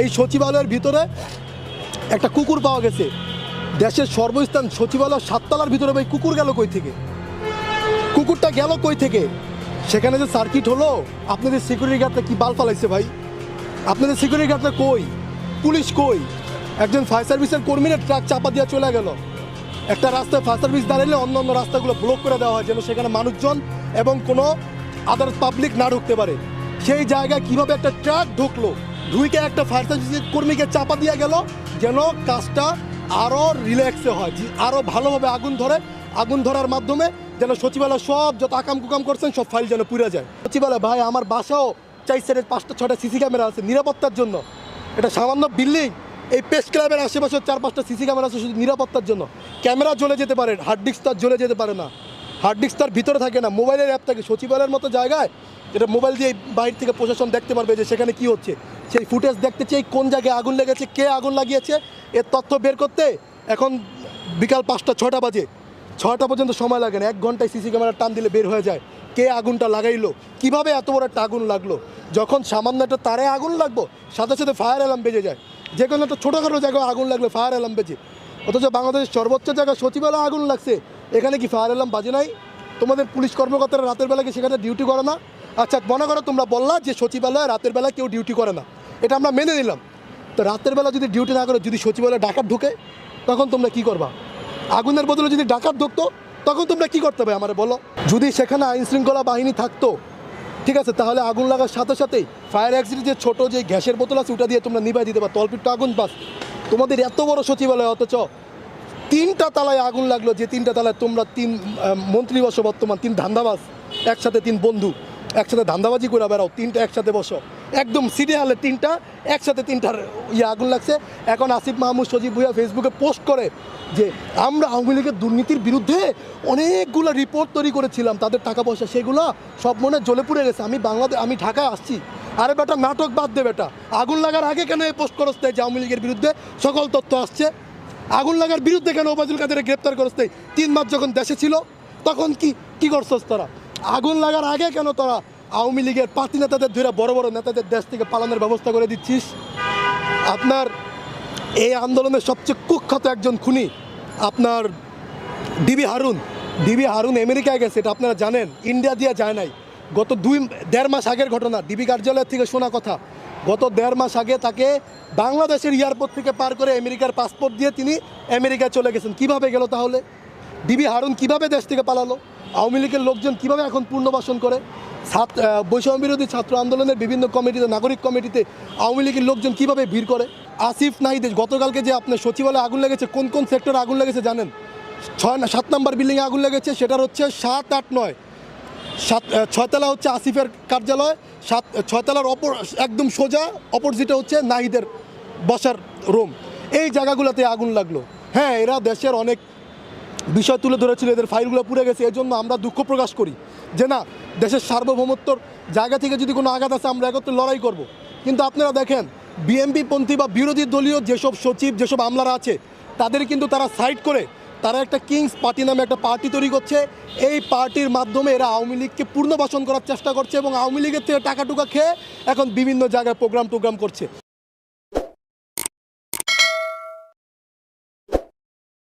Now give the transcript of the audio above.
এই সচিবালয়ের ভিতরে একটা কুকুর পাওয়া গেছে। দেশের সর্বস্থান সচিবালয় সাততলার ভিতরে ভাই, কুকুর গেল কই থেকে? কুকুরটা গেল কই থেকে? সেখানে যে সার্কিট হলো, আপনাদের সিকিউরিটি গার্ডটা কি বাল ফালাইছে ভাই? আপনাদের সিকিউরিটি গার্ডটা কই? পুলিশ কই? একজন ফায়ার সার্ভিসের কর্মীরা ট্রাক চাপা দিয়ে চলে গেল। একটা রাস্তায় ফায়ার সার্ভিস দাঁড়ালে অন্য অন্য রাস্তাগুলো ব্লক করে দেওয়া হয়, যেন সেখানে মানুষজন এবং কোনো আদার্স পাবলিক না ঢুকতে পারে। সেই জায়গায় কীভাবে একটা ট্রাক ঢুকলো? ঢুকে একটা ফায়ার সার্ভিসের কর্মীকে চাপা দিয়ে গেল, যেন কাজটা আরও রিল্যাক্সে হয় আরও ভালোভাবে আগুন ধরে, আগুন ধরার মাধ্যমে যেন সচিবালয় সব যত আকাম কুকাম করছেন, সব ফাইল যেন পুড়ে যায়। সচিবালয়, ভাই, আমার বাসাও চাই সাইডের পাঁচটা ছটা সিসি ক্যামেরা আছে, নিরাপত্তার জন্য। এটা সামান্য বিল্ডিং এই প্রেস ক্লাবের আশেপাশে চার পাঁচটা সিসি ক্যামেরা আছে, শুধু নিরাপত্তার জন্য। ক্যামেরা জ্বলে যেতে পারে হার্ড ডিস্ক তার জ্বলে যেতে পারে না। হার্ড ডিস্ক তার ভিতরে থাকে না। মোবাইলের অ্যাপ থাকে, সচিবালয়ের মতো জায়গায় এটা মোবাইল দিয়ে বাইরে থেকে প্রশাসন দেখতে পারবে যে সেখানে কি হচ্ছে। সেই ফুটেজ দেখতে চেয়ে কোন জায়গায় আগুন লেগেছে, কে আগুন লাগিয়েছে, এর তথ্য বের করতে এখন বিকাল পাঁচটা ছটা বাজে। ছটা পর্যন্ত সময় লাগে না, এক ঘন্টায় সিসি ক্যামেরা টান দিলে বের হয়ে যায়। কে আগুনটা লাগাইলো, কীভাবে এত বড় একটা আগুন লাগল? যখন সামান্য একটা তারে আগুন লাগবো, সাথে সাথে ফায়ার অ্যালার্ম বেজে যায়। যে কোনো একটা ছোটোখাটো জায়গায় আগুন লাগলে ফায়ার অ্যালার্ম বেজে। অথচ বাংলাদেশের সর্বোচ্চ জায়গায় সচিবালয় আগুন লাগছে এখানে কি ফায়ার অ্যালার্ম বাজে নাই? তোমাদের পুলিশ কর্মকর্তারা রাতের বেলা কি সেখানে ডিউটি করে না? আচ্ছা মনে করো তোমরা বললা যে সচিবালয়ে রাতের বেলা কেউ ডিউটি করে না। এটা আমরা মেনে নিলাম। তো রাতের বেলা যদি ডিউটি না করে, যদি সচিবালয়ে ডাকাত ঢুকে, তখন তোমরা কি করবা? আগুনের বদলে যদি ডাকাত ঢুকতো, তখন তোমরা কি করতে হবে? আমার বলো। যদি সেখানে আইন শৃঙ্খলা বাহিনী থাকতো, ঠিক আছে, তাহলে আগুন লাগার সাথে সাথেই ফায়ার অ্যাক্সিডেন্ট যে ছোটো যে গ্যাসের বোতল আছে, ওটা দিয়ে তোমরা নিভাই দিতে পারো তলপিটটা আগুন বাস। তোমাদের এত বড় সচিবালয়, অথচ তিনটা তালায় আগুন লাগল, যে তিনটা তালায় তোমরা তিন মন্ত্রী বসো, বর্তমান তিন ধান্দাবাজ, একসাথে তিন বন্ধু, একসাথে ধান্দাবাজি করে বেড়াও, তিনটা একসাথে বসো। একদম হলে তিনটা, একসাথে তিনটার ইয়ে আগুন লাগছে। এখন আসিফ মাহমুদ সজীব ভুইয়া ফেসবুকে পোস্ট করে যে, আমরা আওয়ামী লীগের দুর্নীতির বিরুদ্ধে অনেকগুলো রিপোর্ট তৈরি করেছিলাম, তাদের টাকা পয়সা সেগুলো সব মনে জ্বলে পুড়ে গেছে। আমি বাংলাদেশ আমি ঢাকায় আসছি। আরে বেটা, নাটক বাদ দে বেটা। আগুন লাগার আগে কেন এই পোস্ট করতে যে আওয়ামী লীগের বিরুদ্ধে সকল তথ্য আসছে? আগুন লাগার বিরুদ্ধে কেন ওবায়দুল কাদেরে গ্রেপ্তার করতে তিন মাস যখন দেশে ছিল, তখন কি কি করছস তোরা? আগুন লাগার আগে কেন তোরা আওয়ামী লীগের পার্টি নেতাদের ধরে বড় বড় নেতাদের দেশ থেকে পালানোর ব্যবস্থা করে দিচ্ছিস? আপনার এই আন্দোলনের সবচেয়ে কুখ্যাত একজন খুনি, আপনার ডিবি হারুন। ডিবি হারুন আমেরিকায় গেছে, এটা আপনারা জানেন। ইন্ডিয়া দিয়ে যায় নাই। গত দুই, দেড় মাস আগের ঘটনা, ডিবি কার্যালয় থেকে শোনা কথা। গত দেড় মাস আগে তাকে বাংলাদেশের এয়ারপোর্ট থেকে পার করে আমেরিকার পাসপোর্ট দিয়ে তিনি আমেরিকায় চলে গেছেন। কীভাবে গেল তাহলে? ডিবি হারুন কীভাবে দেশ থেকে পালালো? আওয়ামী লীগের লোকজন কীভাবে এখন পুনর্বাসন করে? ছাত্র বৈষম্য বিরোধী ছাত্র আন্দোলনের বিভিন্ন কমিটিতে, নাগরিক কমিটিতে আওয়ামী লীগের লোকজন কীভাবে ভিড় করে? আসিফ নাহিদ, গতকালকে যে আপনার সচিবালয়ে আগুন লেগেছে, কোন কোন সেক্টরে আগুন লেগেছে জানেন? ছয় সাত নম্বর বিল্ডিংয়ে আগুন লেগেছে, সেটার হচ্ছে সাত, আট, নয়। সাত ছয়তলা হচ্ছে আসিফের কার্যালয়, সাত ছয়তলার অপর, একদম সোজা অপোজিটে হচ্ছে নাহিদের বসার রুম এই জায়গাগুলোতে আগুন লাগল হ্যাঁ এরা দেশের অনেক বিষয় তুলে ধরেছিল, এদের ফাইলগুলো পুড়ে গেছে এর জন্য আমরা দুঃখ প্রকাশ করি যে না, দেশের সার্বভৌমত্বর জায়গা থেকে যদি কোনো আঘাত আছে আমরা একত্রে লড়াই করব। কিন্তু আপনারা দেখেন বিএমপি পন্থী বা বিরোধী দলীয় যেসব সচিব, যেসব আমলারা আছে, তাদের কিন্তু তারা সাইড করে তারা একটা কিংস পার্টি নামে একটা পার্টি তৈরি করছে। এই পার্টির মাধ্যমে এরা আওয়ামী লীগকে পূর্ণবাসন করার চেষ্টা করছে এবং আওয়ামী লীগের থেকে টাকা টুকা খেয়ে এখন বিভিন্ন জায়গায় প্রোগ্রাম টোগ্রাম করছে।